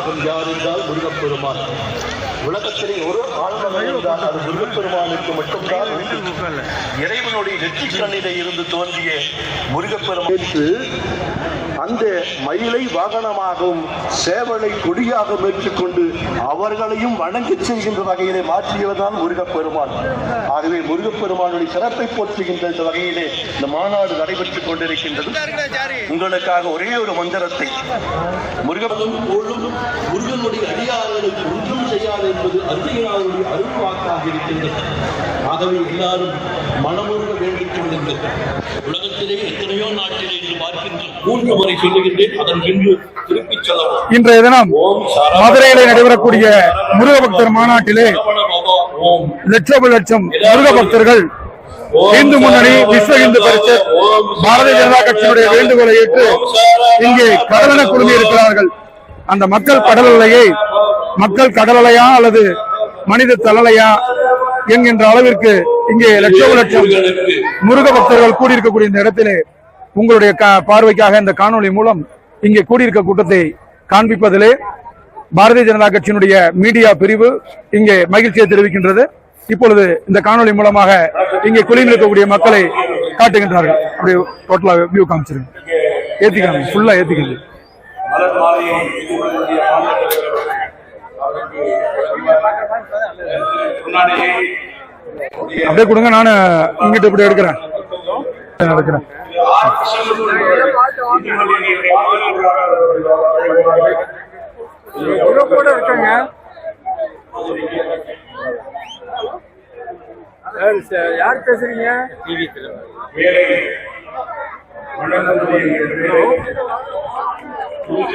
காப்பகம் யார் என்றால் முருகப்பெருமான். ஒரு ஆண்டவன் இருந்தால் அது முருகப்பெருமானுக்கு மட்டும்தான். இறைவனுடைய நெற்றிக் கண்ணிலே இருந்து தோன்றிய முருகப்பெருமான். அந்த மயிலை வாகனமாகவும் சேவலை கொடியாகவும் ஏற்றுக்கொண்டு அவர்களையும் வணங்கச் செய்கின்ற வகையிலே மாற்றியவர்தான் முருகப்பெருமான். ஆகவே முருகப்பெருமானுடைய சிறப்பை போற்றுகின்ற இந்த வகையிலே இந்த மாநாடு நடைபெற்றுக் கொண்டிருக்கின்றது. உங்களுக்காக ஒரே ஒரு மந்திரத்தை. முருகனும் முருகனுடைய அடியார்களுக்கு ஒன்றும் செய்யாது என்பது அருமையாருடைய அருள் வாக்காக இருக்கின்றது. ஆகவே எல்லாரும் மனமுருக வேண்டிக் கொள்ளுங்கள். உலகத்திலே எத்தனையோ நாட்டிலே இன்று பார்க்கின்றோம் மூன்று முறை சொல்லுகின்றேன். அதன் இன்று திருப்பிச் சொல்லவும். இன்றைய தினம் மதுரையிலே நடைபெறக்கூடிய முருக பக்தர் மாநாட்டிலே லட்சம் முருக பக்தர்கள் இந்து முன்னணி விஸ்வ இந்து பரிஷத் பாரதிய ஜனதா கட்சியினுடைய வேண்டுகோளை ஏற்று இங்கே கடலென குழுமி இருக்கிறார்கள் அந்த மக்கள் கடல் அலையை மக்கள் கடலலையா அல்லது மனித தலலையா என்கின்ற அளவிற்கு இங்கே லட்சம் லட்சம் முருக பக்தர்கள் கூடியிருக்கக்கூடிய இந்த இடத்திலே உங்களுடைய பார்வைக்காக இந்த காணொளி மூலம் இங்கே கூடியிருக்க கூட்டத்தை காண்பிப்பதிலே பாரதிய ஜனதா கட்சியினுடைய மீடியா பிரிவு இங்கே மகிழ்ச்சியை தெரிவிக்கின்றது. இப்பொழுது இந்த காணொளி மூலமாக இங்கே குளியில் இருக்கக்கூடிய மக்களை காட்டுகின்றார்கள். அப்படியே டோட்டலா வியூ காமிச்சிருங்க. ஏத்திக்காங்க ஃபுல்லா ஏத்திக்காங்க அப்படியே கொடுங்க நான் இங்கிட்ட இப்படி எடுக்கிறேன். எடுக்கிறேன் யார் பேசுறீங்க? வேலை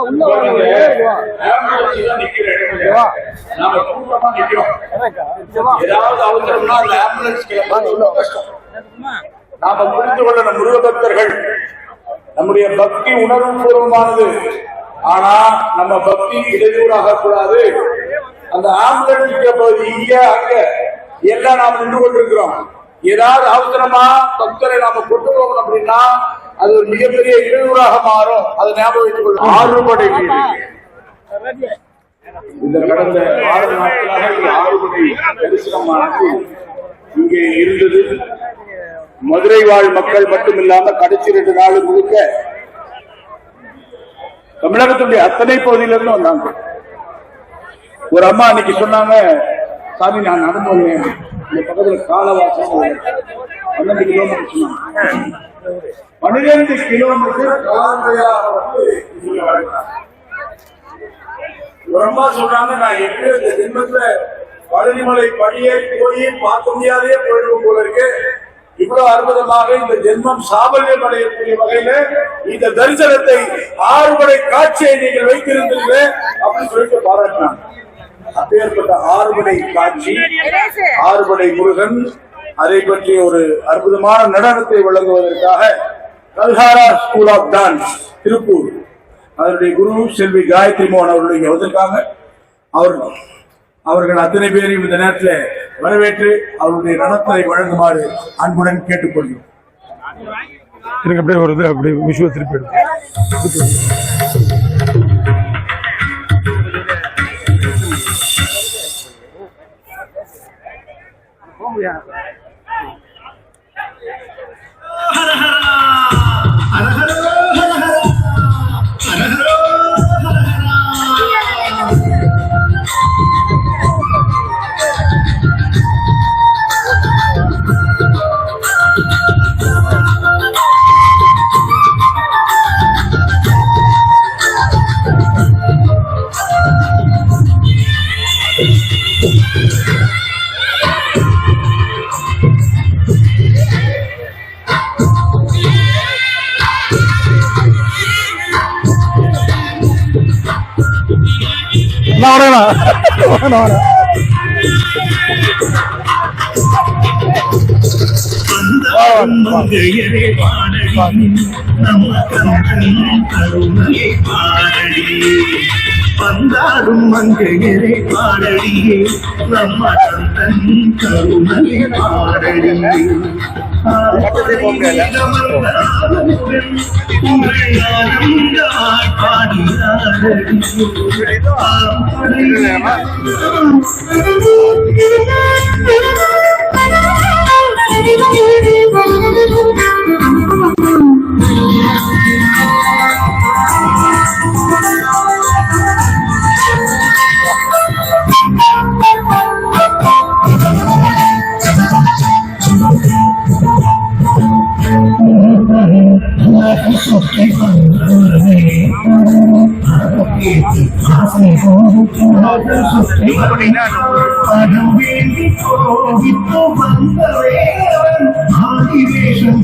உள்ள வா. வா. ஏதாவது அவசரம்னா அந்த ஆம்புலன்ஸ் கஷ்டம். நாம புரிந்து கொள்ள நம் முருக பக்தர்கள் நம்முடைய பக்தி உணர்வு பூர்வமானது. ஆனா நம்ம பக்தி இடையூறாக கூடாது அந்த ஆம்புலன்ஸ் பகுதி இங்க அங்க. எல்லாம் நாம் நின்று கொண்டிருக்கிறோம். ஏதாவது அவசரமா பக்தரை நாம கொண்டு போகணும் அப்படின்னா அது ஒரு மிகப்பெரிய இடையூறாக மாறும். அதை ஞாபகம் வைத்துக் கொள்ளும் ஆறுபடை இந்த கடந்த ஆறு நாட்களாக ஆறுபடை தரிசனமானது இங்கே இருந்தது. மதுரை வாழ் மக்கள் மட்டுமில்லாம கடைசி ரெண்டு நாள் முழுக்க தமிழகத்துடைய அத்தனை பகுதியிலிருந்து வந்தாங்க. ஒரு அம்மா அன்னைக்கு சொன்னாங்க சாமி நான் நடந்து வந்தேன். இந்த பக்கத்துல காலவாசம் பன்னெண்டு கிலோமீட்டர் சொன்னாங்க. பன்னிரெண்டு கிலோமீட்டர் கால்நடையாக அம்மா சொல்றாங்க நான் எப்படி இந்த ஜென்மத்துல பழனிமலை படியே போய் பார்க்க முடியாதே போயிடும் போல இருக்கு. இவ்வளவு அற்புதமாக இந்த ஜென்மம் சாபல்யம் அடையக்கூடிய வகையில இந்த தரிசனத்தை ஆறுபடை காட்சியை நீங்கள் வைத்திருந்தீங்க அப்படின்னு சொல்லிட்டு பாராட்டினாங்க. அப்பேற்பட்ட ஆறுபடை காட்சி ஆறுபடை முருகன் அதை பற்றி ஒரு அற்புதமான நடனத்தை வழங்குவதற்காக Kalhara school of dance Tiruppur. அதனுடைய குரு செல்வி காயத்ரி மோகன் அவர்கள் இங்க வந்திருக்காங்க அவர் அவர்கள் அத்தனை பேரையும் இந்த நேரத்தில் வரவேற்று அவருடைய நடத்தை வழங்குமாறு அன்புடன் கேட்டுக்கொள்கிறோம். இருங்க அப்படியே ஒரு இது அப்படியே விஷுவல் திருப்பி எடுங்க. நான் வரேண்ணா நான் வரேன் மங்கையரே பாடடி நம்ம கண்களின் கருணையை பாடடி. வந்தாலும் மங்கையரே பாடடியே நம்ம கண்களின் கருணையை பாடடி படம் வேண்டி கோவித்து வந்த Velavan ஆதிவேஷம்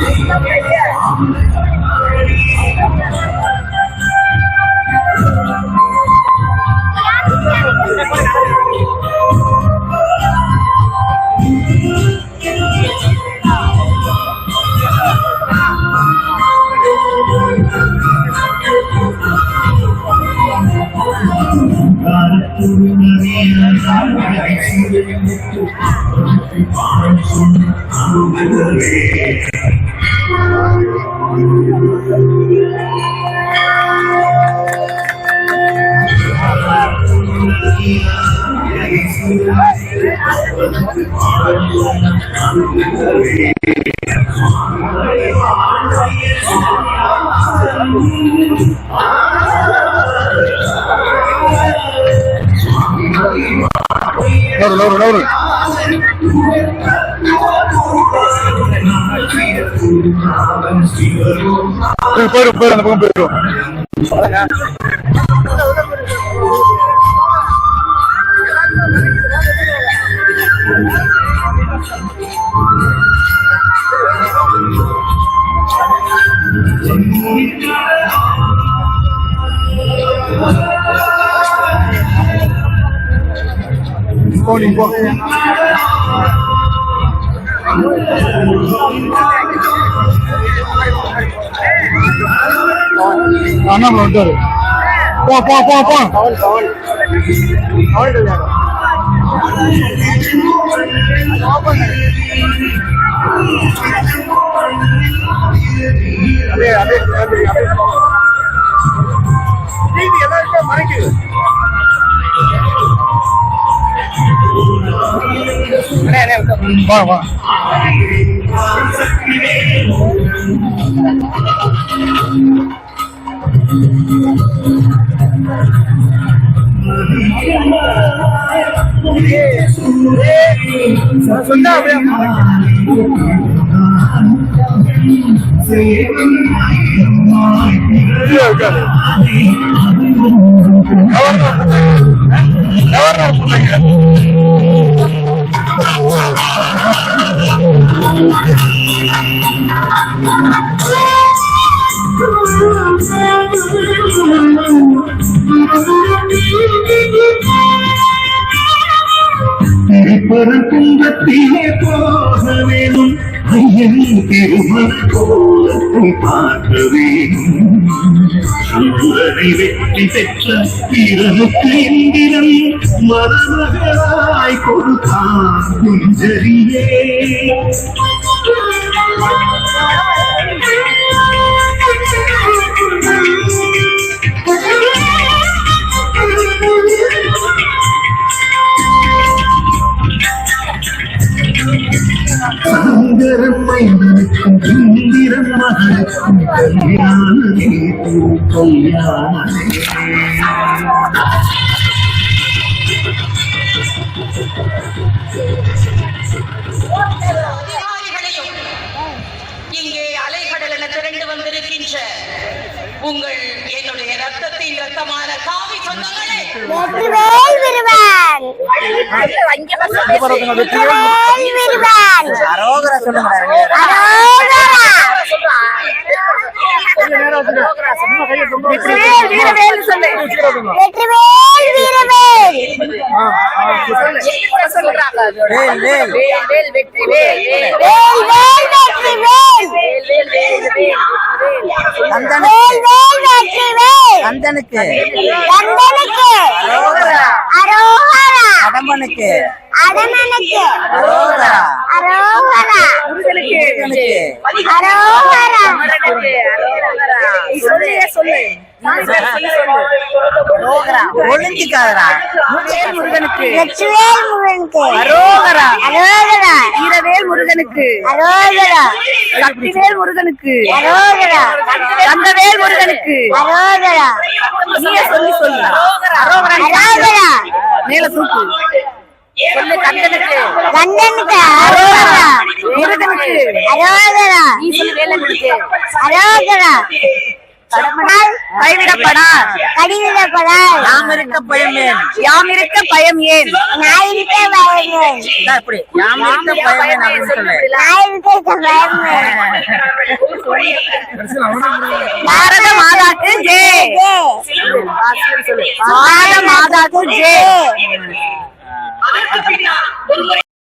你们再见。Laura, Laura, Laura. Morning, what? అన్నం ఉంటారు పో పో పో పో కావాలి కావాలి కావాలి లోపల அப்படியே அப்படியே அப்படியே அப்படியே மறைக்குது வா வா சொன்னா அப்படியே திருப்பரங்குன்றத்திலே போக வேணும் ஐயன் திருமண வெற்றி பெற்ற மருமகளாய் கொடுத்தான் குஞ்சரியே சங்கரன் கல்யாணமே கல்யாணமே இங்கே அலைகடல் என திரண்டு வந்திருக்கின்ற உங்கள் என்னுடைய ரத்தத்தின் ரத்தமான காவி சொந்தங்களே. கந்தனுக்கு வேல் வேல் வெற்றிவேல் கந்தனுக்கு அரோகரா. கடம்பனுக்கு அடமனுக்கு அரோகரா. அரோகரா. முருகனுக்கு அரோகரா. ஒளிஞ்சிக்காதரா முருகனுக்கு. வெற்றிவேல் முருகனுக்கு அரோகரா. அரோகரா. வீரவேல் முருகனுக்கு. அரோகரா. சக்திவேல் முருகனுக்கு. அரோகரா. கந்தவேல் முருகனுக்கு. அரோகரா. நீயே சொல்லி சொல்லு. அரோகரா. மேல தூக்கு. சொல்லு கந்தனுக்கு. கந்தனுக்கு அரோகரா. முருகனுக்கு. அரோகரா. அரோகரா. கைவிடப்படார் கைவிடப்படார் யாம் இருக்க பயம் பயம் ஏன்? நான் இருக்க பயம் மாதாக்கு ஜெய் பாரத மாதாக்கு ஜெய்